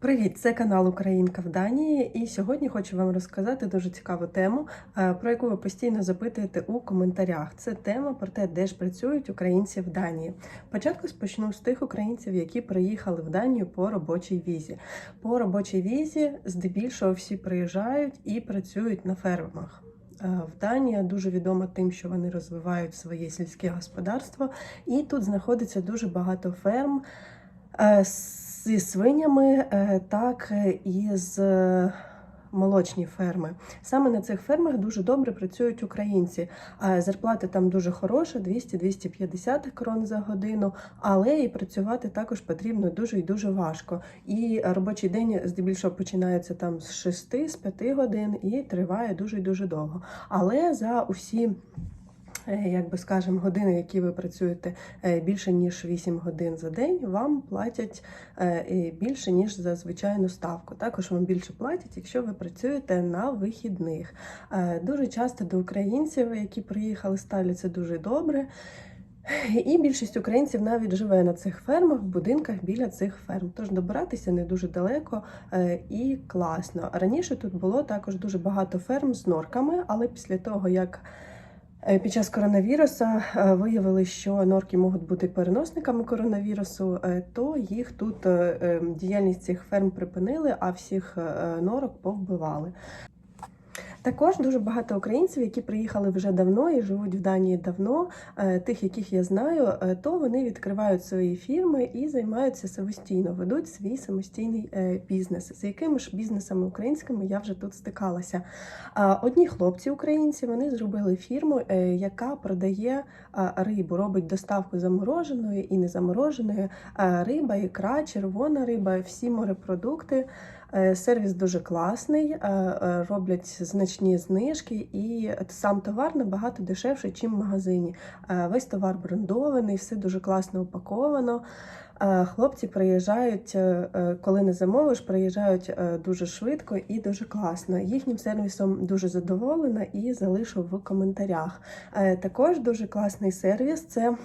Привіт, це канал Українка в Данії, і сьогодні хочу вам розказати дуже цікаву тему, е, про яку ви постійно запитуєте у коментарях. Це тема про те, де ж працюють українці в Данії. Спочатку спочну з тих українців, які приїхали в Данію по робочій візі. По робочій візі здебільшого всі приїжджають і працюють на фермах. Е, В Данія дуже відома тим, що вони розвивають своє сільське господарство, і тут знаходиться дуже багато ферм е, зі свинями, е, так і з е, молочні ферми. Саме на цих фермах дуже добре працюють українці. Е, Зарплата там дуже хороша, 200-250 крон за годину, але і працювати також потрібно дуже і дуже важко. І робочий день здебільшого починається там з 6 з 5 годин і триває дуже і дуже довго. Але за усі е, як би скажемо, години, які ви працюєте е, більше ніж 8 годин за день, вам платять е, більше ніж за звичайну ставку. Також вам більше платять, якщо ви працюєте на вихідних. Е, Дуже часто до українців, які приїхали, ставляться дуже добре. І більшість українців навіть живе на цих фермах, в будинках біля цих ферм. Тож добиратися не дуже далеко е, і класно. Раніше тут було також дуже багато ферм з норками, але після того, як е, під час коронавіруса е, виявили, що норки можуть бути переносниками коронавірусу, е, то їх тут е, е, діяльність цих ферм припинили, а всіх е, норок повбивали. Також дуже багато українців, які приїхали вже давно і живуть в Данії давно. е, Тих, яких я знаю, е, то вони відкривають свої фірми і займаються самостійно, ведуть свій самостійний е, бізнес. З якими ж бізнесами українськими я вже тут стикалася. Одні хлопці українці вони зробили фірму, яка продає рибу, робить доставку замороженої і незамороженої риба, ікра, червона риба, всі морепродукти. Е, Сервіс дуже класний, е, е, роблять значні знижки, і сам товар набагато дешевший, ніж в магазині. Весь товар брендований, все дуже класно упаковано. Хлопці приїжджають, коли не замовиш, приїжджають дуже швидко і дуже класно. Їхнім сервісом дуже задоволена і залишу в коментарях. Також дуже класний сервіс. Це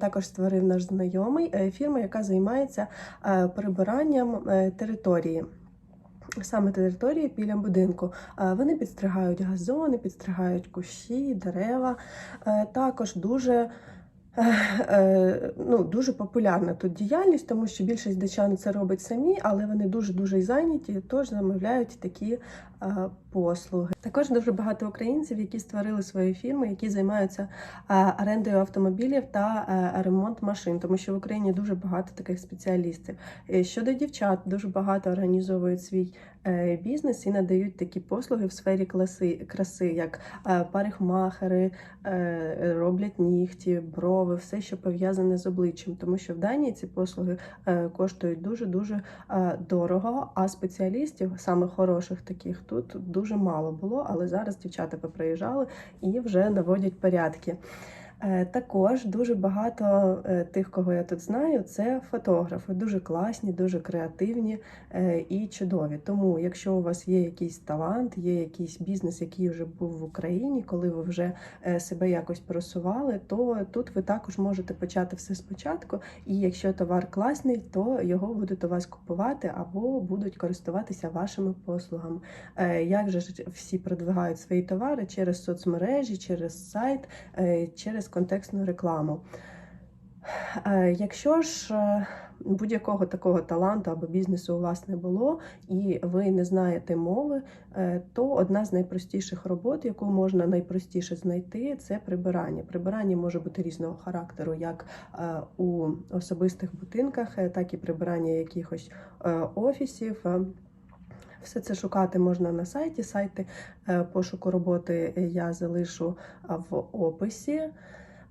також створив наш знайомий фірма, яка займається прибиранням території. Саме території біля будинку. Е, Вони підстригають газони, підстригають кущі, дерева. Е, Також дуже. Е, Ну, дуже популярна тут діяльність, тому що більшість дачан це робить самі, але вони дуже дуже зайняті, тож замовляють такі е, послуги. Також дуже багато українців, які створили свої фірми, які займаються е, орендою автомобілів та ремонт машин, тому що в Україні дуже багато таких спеціалістів. Щодо дівчат, дуже багато організовують свій бізнес і надають такі послуги в сфері класи, краси, як е, парикмахери, е, роблять нігті, брови, все, що пов'язане з обличчям, тому що в Данії ці послуги е, коштують дуже дуже дорого. А спеціалістів, саме хороших таких, тут дуже мало було. Але зараз дівчата поприїжджали і вже наводять порядки. Е, Також дуже багато е, тих, кого я тут знаю, це фотографи, дуже класні, дуже креативні е, і чудові. Тому, якщо у вас є якийсь талант, є якийсь бізнес, який вже був в Україні, коли ви вже себе якось просували, то тут ви також можете почати все спочатку. І якщо товар класний, то його будуть у вас купувати або будуть користуватися вашими послугами. Як же всі продвигають свої товари через соцмережі, через сайт, через контекстну рекламу. Е, Якщо ж е, будь-якого такого таланту або бізнесу у вас не було, і ви не знаєте мови, е, то одна з найпростіших робот, яку можна найпростіше знайти, це прибирання. Прибирання може бути різного характеру, як у особистих будинках, так і прибирання якихось офісів. Все це шукати можна на сайті. Сайти пошуку роботи я залишу в описі.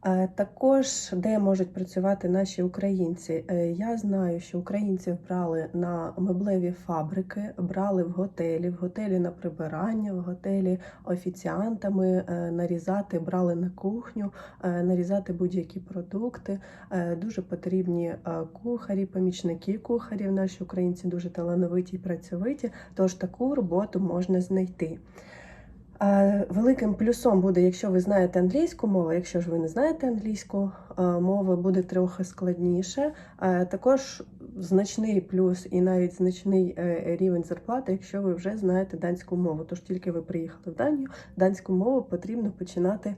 Е, Також де можуть працювати наші українці. Е, Я знаю, що українців брали на меблеві фабрики, брали в готелі, в готелі на прибирання, в готелі офіціантами е, нарізати, брали на кухню, нарізати будь-які продукти. Дуже потрібні кухарі, помічники кухарів. Наші українці дуже талановиті і працьовиті, тож таку роботу можна знайти. Великим плюсом буде, якщо ви знаєте англійську мову. Якщо ж ви не знаєте англійську мову, буде трохи складніше. Також значний плюс і навіть значний е, рівень зарплати, якщо ви вже знаєте данську мову. Тож тільки ви приїхали в Данію, данську мову потрібно починати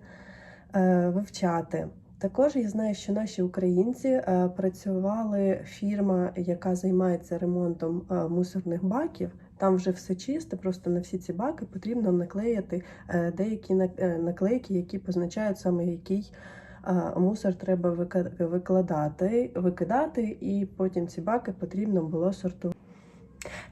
е, вивчати. Також я знаю, що наші українці е, працювали фірма, яка займається ремонтом мусорних баків. Там вже все чисте, просто на всі ці баки потрібно наклеїти е, деякі е, наклейки, які позначають саме який е, мусор треба викладати, викидати, і потім ці баки потрібно було сортувати.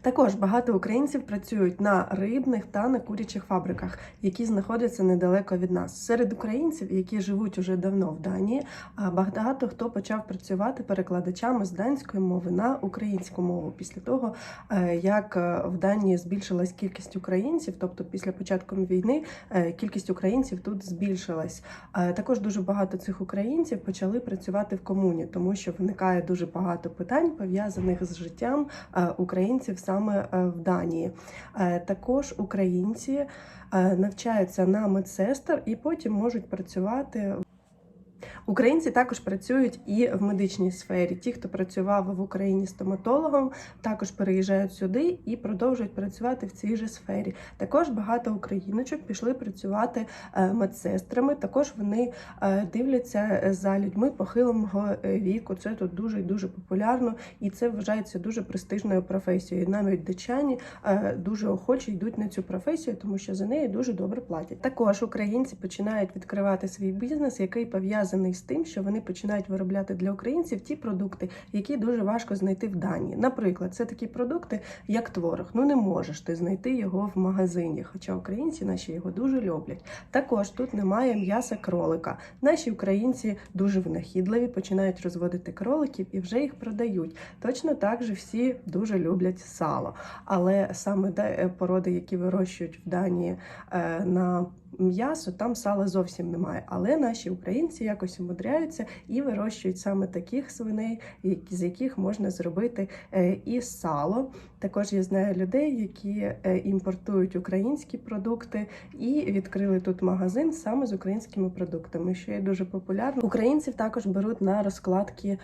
Також багато українців працюють на рибних та на курячих фабриках, які знаходяться недалеко від нас. Серед українців, які живуть уже давно в Данії, а багато хто почав працювати перекладачами з данської мови на українську мову після того, е, як е, в Данії збільшилась кількість українців, тобто після початку війни е, кількість українців тут збільшилась. Також дуже багато цих українців почали працювати в комуні, тому що виникає дуже багато питань пов'язаних з життям українців саме е, в Данії. Е, Також українці е, навчаються на медсестер і потім можуть працювати. Українці також працюють і в медичній сфері. Ті, хто працював в Україні стоматологом, також переїжджають сюди і продовжують працювати в цій же сфері. Також багато україночок пішли працювати е, медсестрами. Також вони е, дивляться за людьми похилого е, віку. Це тут дуже дуже популярно, і це вважається дуже престижною професією. Навіть дичані дуже охоче йдуть на цю професію, тому що за неї дуже добре платять. Також українці починають відкривати свій бізнес, який пов'язаний з тим, що вони починають виробляти для українців ті продукти, які дуже важко знайти в Данії. Наприклад, це такі продукти, як творог. Ну не можеш ти знайти його в магазині, хоча українці наші його дуже люблять. Також тут немає м'яса кролика. Наші українці дуже винахідливі, починають розводити кроликів і вже їх продають. Точно так же всі дуже люблять сало. Але саме е, породи, які вирощують в Данії е, на м'ясо, там сала зовсім немає. Але наші українці якось умудряються і вирощують саме таких свиней, з яких можна зробити е, і сало. Також я знаю людей, які е, імпортують українські продукти і відкрили тут магазин саме з українськими продуктами, що є дуже популярно. Українців також беруть на розкладки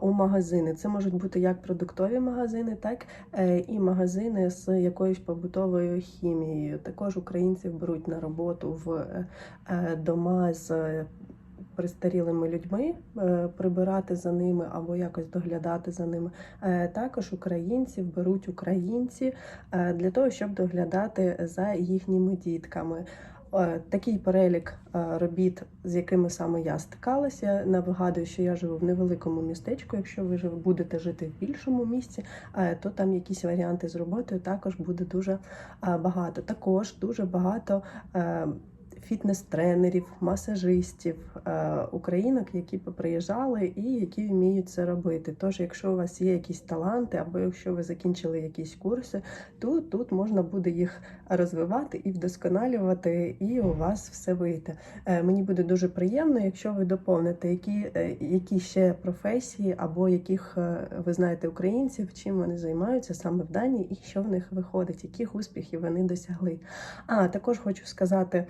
у магазини. Це можуть бути як продуктові магазини, так е, і магазини з якоюсь побутовою хімією. Також українців беруть на роботу в е, е, дома з. Пристарілими людьми е, прибирати за ними або якось доглядати за ними. Е, Також українців беруть українці е, для того, щоб доглядати за їхніми дітками. Такий перелік робіт, з якими саме я стикалася. Нагадую, що я живу в невеликому містечку. Якщо ви будете жити в більшому місті, е, то там якісь варіанти з роботою також буде дуже багато. Також дуже багато. Фітнес-тренерів, масажистів, е, українок, які поприїжджали і які вміють це робити. Тож, якщо у вас є якісь таланти, або якщо ви закінчили якісь курси, то тут можна буде їх розвивати і вдосконалювати, і у вас все вийде. Е, Мені буде дуже приємно, якщо ви доповните, які, е, які ще професії або яких ви знаєте українців, чим вони займаються саме в Данії, і що в них виходить, яких успіхів вони досягли. А також хочу сказати.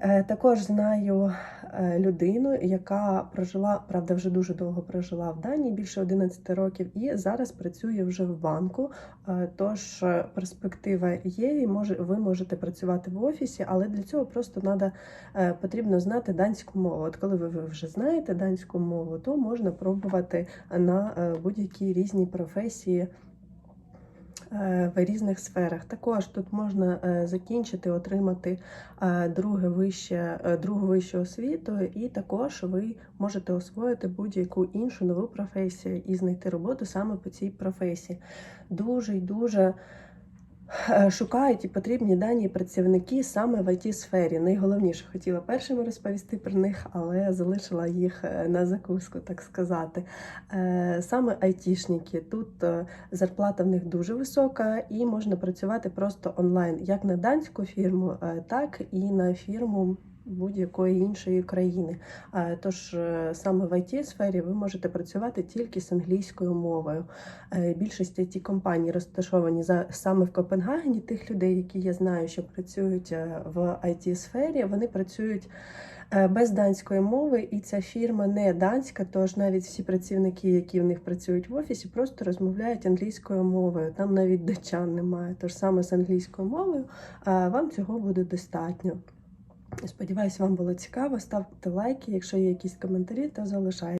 Е, Також знаю е, людину, яка прожила, правда, вже дуже довго прожила в Данії, більше 11 років, і зараз працює вже в банку. Е, Тож перспектива є, і може ви можете працювати в офісі, але для цього просто надо, потрібно знати данську мову. От коли ви вже знаєте данську мову, то можна пробувати на будь-які різні професії. Е, В різних сферах також тут можна е, закінчити, отримати е, друге вище, другу вищу освіту, і також ви можете освоїти будь-яку іншу нову професію і знайти роботу саме по цій професії. Дуже й дуже шукають і потрібні дані працівники саме в it сфері. Найголовніше хотіла першими розповісти про них, але залишила їх е, на закуску, так сказати. Е, Саме айтішники. Тут е, зарплата в них дуже висока, і можна працювати просто онлайн, як на данську фірму, е, так і на фірму будь-якої іншої країни. Тож е, саме в it сфері ви можете працювати тільки з англійською мовою. Е, більшість it компаній розташовані саме в Копенгагені. Тих людей, які я знаю, що працюють е, в it сфері, вони працюють. Без данської мови, і ця фірма не данська, тож навіть всі працівники, які в них працюють в офісі, просто розмовляють англійською мовою. Там навіть дачан немає. Тож саме з англійською мовою вам цього буде достатньо. Сподіваюсь, вам було цікаво. Ставте лайки, якщо є якісь коментарі, то залишайте.